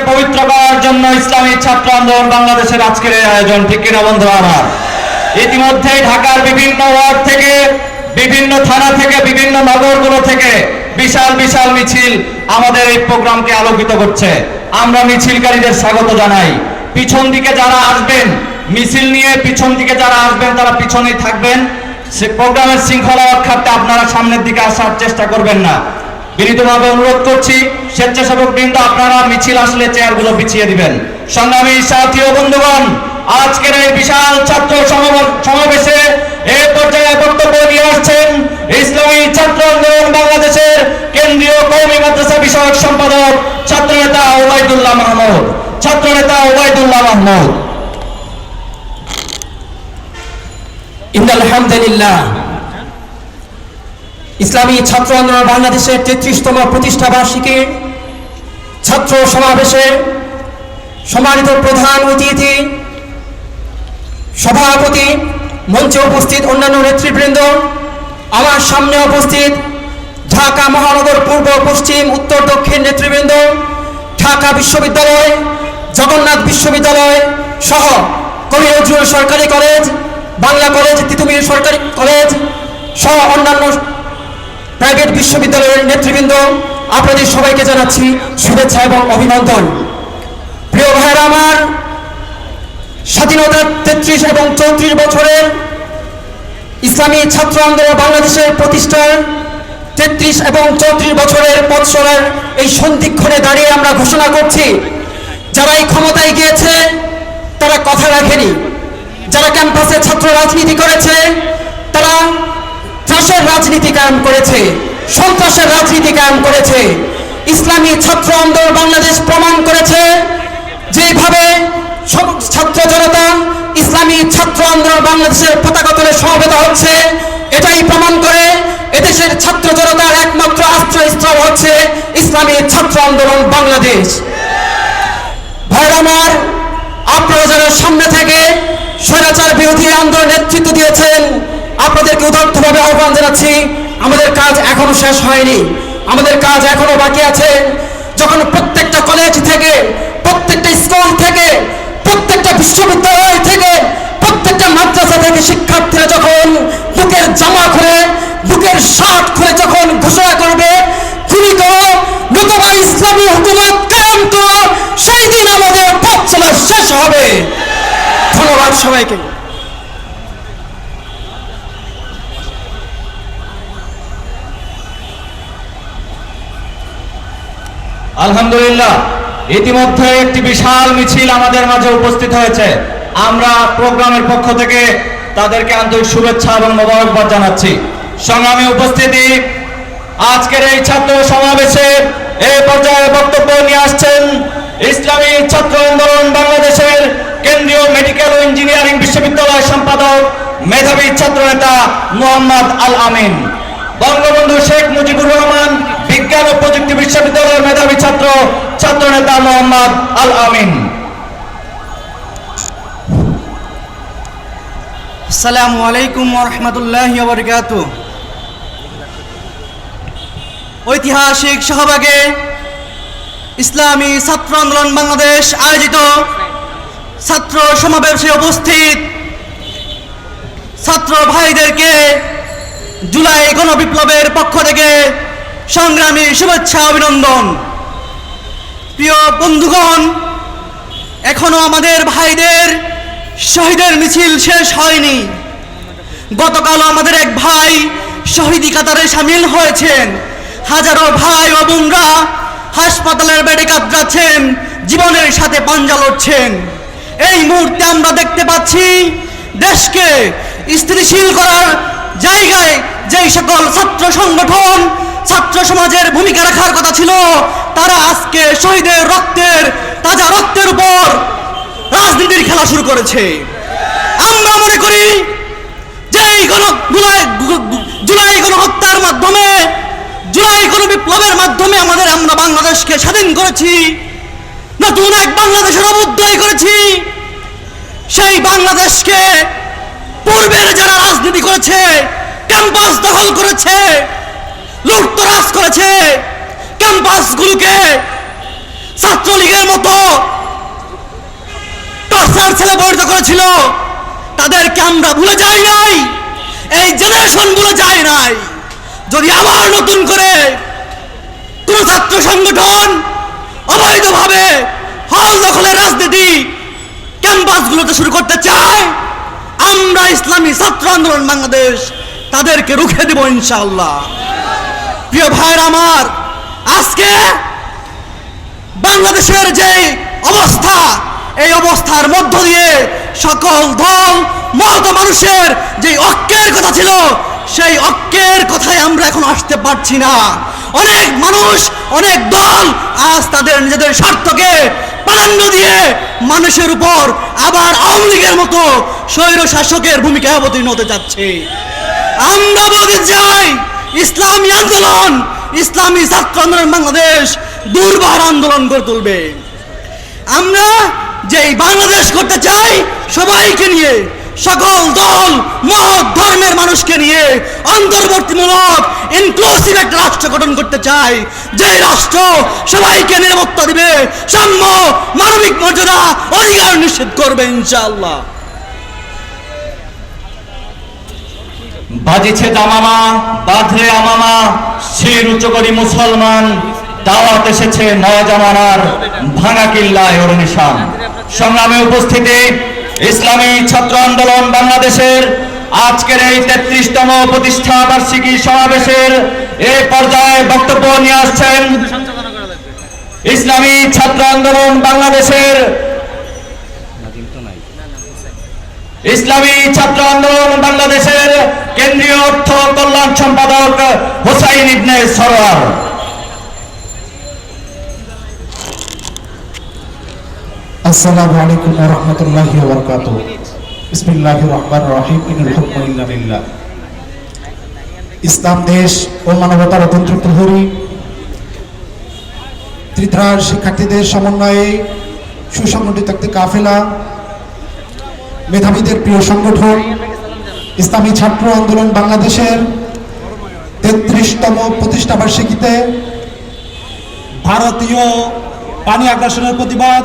পবিত্র করার জন্য ইসলামী ছাত্র আন্দোলন বাংলাদেশের আজকের আয়োজন। ঠিক কিনা বন্ধু আমার? ইতিমধ্যে ঢাকার বিভিন্ন ওয়ার্ড থেকে, বিভিন্ন থানা থেকে, বিভিন্ন নগরগুলো থেকে বিশাল বিশাল মিছিল আমাদের এই প্রোগ্রামকে আলোকিত করছে। আমরা মিছিলকারীদের স্বাগত জানাই। পিছন দিকে যারা আসবেন, মিছিল নিয়ে পিছন দিকে যারা আসবেন, তারা পিছনেই থাকবেন। সে প্রোগ্রামের শৃঙ্খলা রক্ষার্থে আপনারা সামনের দিকে আসার চেষ্টা করবেন না। বিনীতভাবে অনুরোধ করছি স্বেচ্ছাসেবক বৃন্দ, আপনারা মিছিল আসলে চেয়ারগুলো পিছিয়ে দিবেন। সংগ্রামী সাথী ও বন্ধুগণ, আজকের এই বিশাল ছাত্র সমাবেশে এই পর্যায়ে বক্তব্য নিয়ে আসছেন ইসলামী ছাত্র আন্দোলন বাংলাদেশের কেন্দ্রীয় কৌমি মাদ্রাসা বিষয়ক সম্পাদক ছাত্রনেতা ওবায়দুল্লাহ মাহমুদ। ছাত্রনেতা ওবায়দুল্লাহ মাহমুদ। ইন্দাল হামদুলিল্লাহ। ইসলামী ছাত্র আন্দোলন বাংলাদেশের তেত্রিশতম প্রতিষ্ঠা বার্ষিকী ছাত্র সমাবেশে সম্মানিত প্রধান অতিথি, সভাপতি, মঞ্চে উপস্থিত অন্যান্য নেতৃবৃন্দ, আমার সামনে উপস্থিত ঢাকা মহানগর পূর্ব, পশ্চিম, উত্তর, দক্ষিণ নেতৃবৃন্দ, ঢাকা বিশ্ববিদ্যালয়, জগন্নাথ বিশ্ববিদ্যালয় সহ কবি নজরুল সরকারি কলেজ, বাংলা কলেজ, তিতুমির সরকারি কলেজ সহ অন্যান্য প্রাইভেট বিশ্ববিদ্যালয়ের নেতৃবৃন্দ, আপনাদের সবাইকে জানাচ্ছি শুভেচ্ছা এবং অভিনন্দন। প্রিয় ভাইরা আমার, স্বাধীনতার তেত্রিশ এবং চৌত্রিশ বছরের ইসলামী ছাত্র আন্দোলন বাংলাদেশের প্রতিষ্ঠার তেত্রিশ এবং চৌত্রিশ বছরের পথসরার এই সন্ধিক্ষণে দাঁড়িয়ে আমরা ঘোষণা করছি, যারা এই ক্ষমতায় গিয়েছে, তারা কথা রাখেনি। যারা ক্যাম্পাসে ছাত্র রাজনীতি করেছে, তারা ত্রাসের রাজনীতি কায়েম করেছে, সন্ত্রাসের রাজনীতি কায়েম করেছে। ইসলামী ছাত্র আন্দোলন বাংলাদেশ প্রমাণ করেছে যেভাবে ছাত্র জনতা ইসলামী ছাত্র আন্দোলন বাংলাদেশের পতাকা তুলে সমবেত হচ্ছে, এটাই প্রমাণ করে এদেশের ছাত্র জনতার একমাত্র আশ্রয়স্থল হচ্ছে ইসলামী ছাত্র আন্দোলন বাংলাদেশ। ভাইরা আমার, আপনারা যারা সামনে থেকে স্বৈরাচার বিরোধী আন্দোলন নেতৃত্ব দিয়েছেন আপনাদেরকে উদার্থভাবে আহ্বান জানাচ্ছি, আমাদের কাজ এখনও শেষ হয়নি। আমাদের কাজ এখনও বাকি আছে। যখন প্রত্যেকটা কলেজ থেকে, প্রত্যেকটা স্কুল থেকে, প্রত্যেকটা বিশ্ববিদ্যালয় থেকে, প্রত্যেকটা মাদ্রাসা থেকে শিক্ষার্থীরা যখন বুকের জামা খুলে, বুকের শার্ট খুলে যখন ঘোষণা করবে খুবই করো নতুবা ইসলামী হুকুমত কায়েম করো, সেই দিন আমাদের পথ চলা শেষ হবে। ধন্যবাদ সবাইকে। আলহামদুলিল্লাহ, ইতিমধ্যে একটি বিশাল মিছিল আমাদের মাঝে উপস্থিত হয়েছে। আমরা প্রোগ্রামের পক্ষ থেকে তাদেরকে আন্তরিক শুভেচ্ছা এবং মোবারকবাদ জানাচ্ছি। সংগ্রামী উপস্থিতি, আজকের এই ছাত্র সমাবেশে এই পর্যায়ে বক্তব্য নিয়ে আসছেন ইসলামী ছাত্র আন্দোলন বাংলাদেশের কেন্দ্রীয় মেডিকেল ও ইঞ্জিনিয়ারিং বিশ্ববিদ্যালয় সম্পাদক, মেধাবী ছাত্রনেতা মোহাম্মদ আল আমিন। বঙ্গবন্ধু শেখ মুজিবুর রহমান বিজ্ঞান ও প্রযুক্তি বিশ্ববিদ্যালয়ের মেধাবী ছাত্র ছাত্রনেতা মোহাম্মদ আল আমিন আসসালামু আলাইকুম রহমতুল্লাহ বরকাত ঐতিহাসিক সহভাগে ইসলামী ছাত্র আন্দোলন বাংলাদেশ আয়োজিত ছাত্র সমাবেশে উপস্থিত ছাত্র ভাইদেরকে জুলাই গণবিপ্লবের পক্ষ থেকে সংগ্রামী শুভেচ্ছা, অভিনন্দন। প্রিয় বন্ধুগণ, এখনও আমাদের ভাইদের শহীদের মিছিল শেষ হয়নি। গতকাল আমাদের এক ভাই শহীদি কাতারে সামিল হয়েছেন। হাজারো ভাই ও বোনরা হাসপাতালের বেডে কাতরাচ্ছেন, জীবনের সাথে পাঞ্জা লড়ছেন। এই মুহূর্তে আমরা দেখতে পাচ্ছি দেশকে স্থিতিশীল করার জায়গায় যেই সকল ছাত্র সংগঠন ছাত্র সমাজের ভূমিকা রাখার কথা ছিল। তারা আজকে শহীদের রক্তের, তাজা রক্তের উপর রাজনীতির খেলা শুরু করেছে। আমরা মনে করি যে এই গণ জুলাই গণহত্যার মাধ্যমে, জুলাই গণ বিপ্লবের মাধ্যমে আমাদের আমরা বাংলাদেশকে স্বাধীন করেছি। নতুন এক বাংলাদেশের অবুদ্ধয় করেছি। সেই বাংলাদেশকে পূর্বের যারা রাজনীতি করেছে, ক্যাম্পাস দখল করেছে লুটতরাজ করেছে। ক্যাম্পাসগুলোকে ছাত্রলীগের মতো টর্চার ছেলে পরিণত করেছিল। তাদেরকে আমরা ভুলে যাই নাই। এই জেনারেশন ভুলে যায় নাই। যদি আবার নতুন করে কোন ছাত্র সংগঠন অবৈধভাবে হল দখলের রাজনীতি ক্যাম্পাসগুলোতে শুরু করতে চায়, আমরা ইসলামী ছাত্র আন্দোলন বাংলাদেশ তাদেরকে রুখে দেব ইনশাআল্লাহ। প্রিয় ভাইয়ের আমার, আজকে বাংলাদেশের যে অবস্থা, এই অবস্থার মধ্য দিয়ে সকল দল মত মানুষের যে ঐক্যের কথা ছিল, সেই ঐক্যের কথায় আমরা এখন আসতে পারছি না। অনেক মানুষ, অনেক দল আজ তাদের নিজেদের স্বার্থকে প্রাধান্য দিয়ে মানুষের উপর আবার আওয়ামী লীগের মতো স্বৈর শাসকের ভূমিকায় অবতীর্ণ হতে যাচ্ছে। আমরা বলতে চাই ইসলামী আন্দোলন, ইসলামী ছাত্র আন্দোলন বাংলাদেশ দুর্বার আন্দোলন করে তুলবে। আমরা যেই বাংলাদেশ করতে চাই, সবাইকে নিয়ে, সকল দল, মত, ধর্মের মানুষকে নিয়ে অন্তর্বর্তীমূলক ইনক্লুসিভ একটা রাষ্ট্র গঠন করতে চাই। যে রাষ্ট্র সবাইকে নিরাপত্তা দিবে, সাম্য, মানবিক মর্যাদা, অধিকার নিশ্চিত করবে ইনশাআল্লাহ। বাজিছে দামামা বাঁধরে আমামা, শির উচ্চ করি মুসলমান, দাওয়াত এসেছে নজামানার ভাঙা কিল্লায় ওর নিশান। সংগ্রামে উপস্থিতি, ইসলামী ছাত্র আন্দোলন বাংলাদেশের আজকের এই তেত্রিশতম প্রতিষ্ঠা বার্ষিকী সমাবেশের এ পর্যায়ে বক্তব্য নিয়ে আসছেন ইসলামী ছাত্র আন্দোলন বাংলাদেশের ইসলামী ছাত্র আন্দোলন বাংলাদেশের কেন্দ্রীয় অর্থ কল্যাণ সম্পাদক হোসাইন ইবনে সরোয়ার আসসালামু আলাইকুম ওয়া রাহমাতুল্লাহি ওয়া বারাকাতুহু। বিসমিল্লাহির রহমানির রহিম। ইনুল হুকমু ইল্লা লিল্লাহ ইসলাম, দেশ ও মানবতার অতন্ত্র প্রহরী। ত্রিধার শিক্ষার্থীদের সমন্বয়ে সুসংগঠিত একটি কাফেলা। মেধাবীদের প্রিয় সংগঠন। ইসলামী ছাত্র আন্দোলন বাংলাদেশের তেত্রিশতম প্রতিষ্ঠা বার্ষিকীতে ভারতীয় পানি আগ্রাসনের প্রতিবাদ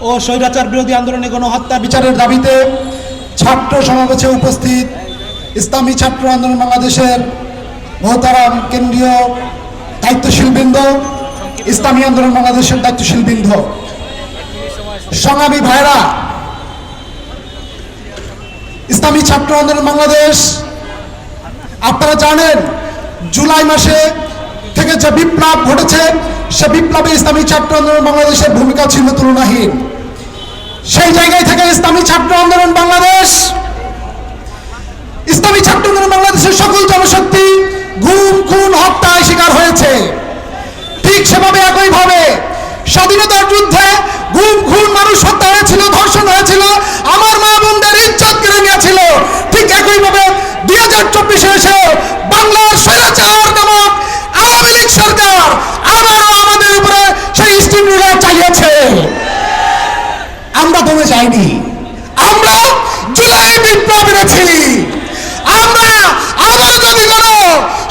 ও স্বৈরাচার বিরোধী আন্দোলনে গণহত্যা বিচারের দাবিতে ছাত্র সমাবেশে উপস্থিত ইসলামী ছাত্র আন্দোলন বাংলাদেশের মহতারাম কেন্দ্রীয় দায়িত্বশীল বৃন্দ ইসলামী আন্দোলন বাংলাদেশের দায়িত্বশীল বৃন্দ সংগ্রামী ভাইরা ইসলামী ছাত্র আন্দোলন বাংলাদেশ। আপনারা জানেন, জুলাই মাসে থেকে যে বিপ্লব ঘটেছে, সে বিপ্লবে ইসলামী ছাত্র আন্দোলন বাংলাদেশের ভূমিকা ছিল তুলনাহীন। সেই জায়গায় থেকে ইসলামী ছাত্র আন্দোলন বাংলাদেশ, ইসলামী ছাত্র আন্দোলন বাংলাদেশের সকল জনশক্তি গুম খুন হত্যায় শিকার হয়েছে। ঠিক সেভাবে একইভাবে স্বাধীনতার হাজার চব্বিশে এসে বাংলার স্বৈরাচার নামক আওয়ামী লীগ সরকার আবারও আমাদের উপরে সেই স্টিম রুলার চালিয়েছে। আমরা দমে যাইনি। আমরা জুলাই বিপ্লব এনেছি। আমরা আবার যদি কোনো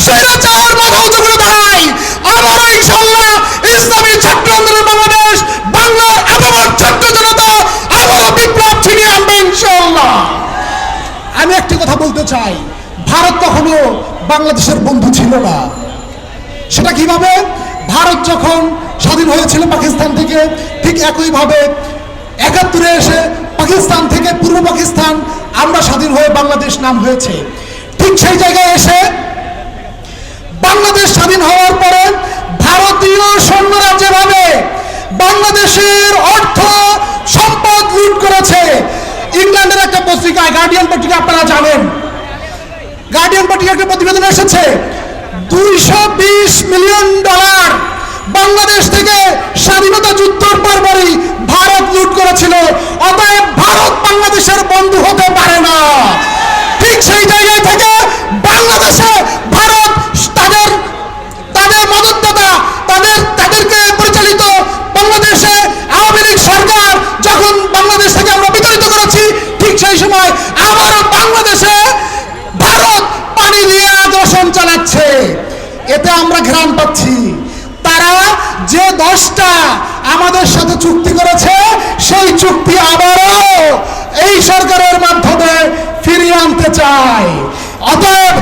স্বৈরাচার উঁচু করে দাঁড়াই আবারও ইনশাল্লাহ ইসলামী ছাত্র আন্দোলন বাংলাদেশ, বাংলার আবার ছাত্র জনতা আবারও বিপ্লব ছিনিয়ে আনবে ইনশাল্লাহ আমি একটি কথা বলতে চাই। কখনো বাংলাদেশের বন্ধু ছিল না। সেটা কীভাবে? ভারত যখন স্বাধীন হয়েছিল পাকিস্তান থেকে, ঠিক একইভাবে একাত্তরে এসে পাকিস্তান থেকে পূর্ব পাকিস্তান আমরা স্বাধীন হয়ে বাংলাদেশ নাম হয়েছে। ঠিক সেই জায়গায় এসে বাংলাদেশ স্বাধীন হওয়ার পরে ভারতীয় সৈন্যরা যেভাবে বাংলাদেশের অর্থ, সম্পদ লুট করেছে, ইংল্যান্ডের একটা পত্রিকা, গার্ডিয়ান পত্রিকা আপনারা জানেন গার্ডিয়ান পত্রিকার একটা প্রতিবেদন এসেছে। দুইশো বিশ মিলিয়ন ডলার বাংলাদেশ থেকে স্বাধীনতা যুদ্ধের পরপরই ভারত লুট করেছিল। অতএব ভারত বাংলাদেশের বন্ধু হতে পারে না। ঠিক সেই জায়গায় থেকে বাংলাদেশে ভারত তাদের তাদের মদতদাতা, তাদের, তাদেরকে পরিচালিত বাংলাদেশে আওয়ামী লীগ সরকার যখন বাংলাদেশ থেকে আমরা বিতাড়িত করেছি, ঠিক সেই সময় আবারও বাংলাদেশে দিয়ে চালাচ্ছে। এতে আমরা ঘ্রাণ পাচ্ছি। তারা যে দশটা আমাদের সাথে চুক্তি করেছে, সেই চুক্তি আবারও এই সরকারের মাধ্যমে ফিরিয়ে আনতে চায়। অতএব